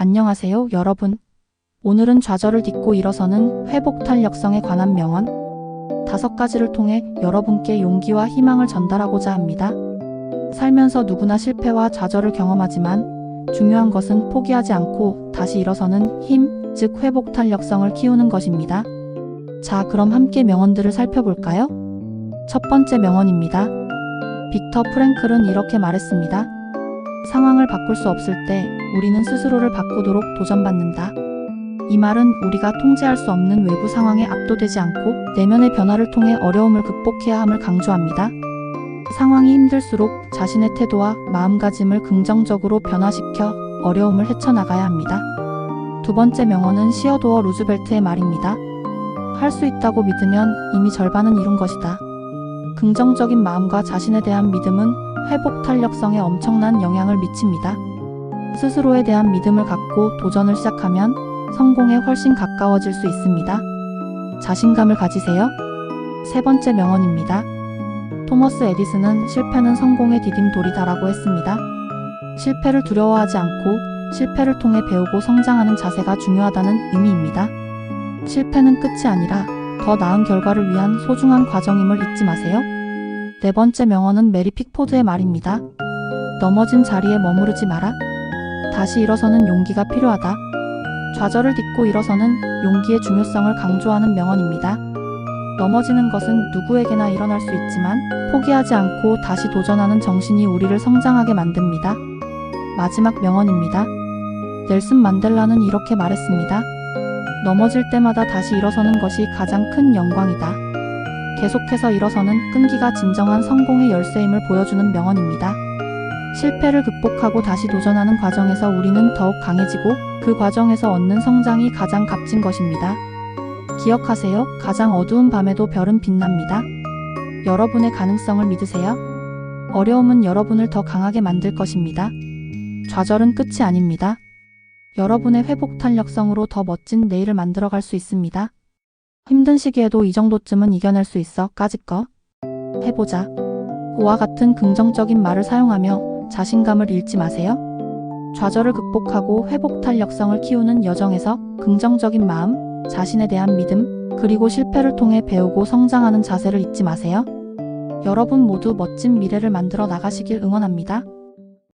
안녕하세요, 여러분. 오늘은 좌절을 딛고 일어서는 회복 탄력성에 관한 명언 다섯 가지를 통해 여러분께 용기와 희망을 전달하고자 합니다. 살면서 누구나 실패와 좌절을 경험하지만 중요한 것은 포기하지 않고 다시 일어서는 힘, 즉 회복 탄력성을 키우는 것입니다. 자, 그럼 함께 명언들을 살펴볼까요? 첫 번째 명언입니다. 빅터 프랭클은 이렇게 말했습니다. 상황을 바꿀 수 없을 때 우리는 스스로를 바꾸도록 도전받는다. 이 말은 우리가 통제할 수 없는 외부 상황에 압도되지 않고 내면의 변화를 통해 어려움을 극복해야 함을 강조합니다. 상황이 힘들수록 자신의 태도와 마음가짐을 긍정적으로 변화시켜 어려움을 헤쳐나가야 합니다. 두 번째 명언은 시어도어 루즈벨트의 말입니다. 할 수 있다고 믿으면 이미 절반은 이룬 것이다. 긍정적인 마음과 자신에 대한 믿음은 회복 탄력성에 엄청난 영향을 미칩니다. 스스로에 대한 믿음을 갖고 도전을 시작하면 성공에 훨씬 가까워질 수 있습니다. 자신감을 가지세요. 세 번째 명언입니다. 토머스 에디슨은 실패는 성공의 디딤돌이다라고 했습니다. 실패를 두려워하지 않고 실패를 통해 배우고 성장하는 자세가 중요하다는 의미입니다. 실패는 끝이 아니라 더 나은 결과를 위한 소중한 과정임을 잊지 마세요. 네 번째 명언은 메리 픽포드의 말입니다. 넘어진 자리에 머무르지 마라. 다시 일어서는 용기가 필요하다. 좌절을 딛고 일어서는 용기의 중요성을 강조하는 명언입니다. 넘어지는 것은 누구에게나 일어날 수 있지만 포기하지 않고 다시 도전하는 정신이 우리를 성장하게 만듭니다. 마지막 명언입니다. 넬슨 만델라는 이렇게 말했습니다. 넘어질 때마다 다시 일어서는 것이 가장 큰 영광이다. 계속해서 일어서는 끈기가 진정한 성공의 열쇠임을 보여주는 명언입니다. 실패를 극복하고 다시 도전하는 과정에서 우리는 더욱 강해지고 그 과정에서 얻는 성장이 가장 값진 것입니다. 기억하세요. 가장 어두운 밤에도 별은 빛납니다. 여러분의 가능성을 믿으세요. 어려움은 여러분을 더 강하게 만들 것입니다. 좌절은 끝이 아닙니다. 여러분의 회복 탄력성으로 더 멋진 내일을 만들어갈 수 있습니다. 힘든 시기에도 이 정도쯤은 이겨낼 수 있어. 까짓 거. 해보자. 와 같은 긍정적인 말을 사용하며 자신감을 잃지 마세요. 좌절을 극복하고 회복 탄력성을 키우는 여정에서 긍정적인 마음, 자신에 대한 믿음, 그리고 실패를 통해 배우고 성장하는 자세를 잊지 마세요. 여러분 모두 멋진 미래를 만들어 나가시길 응원합니다.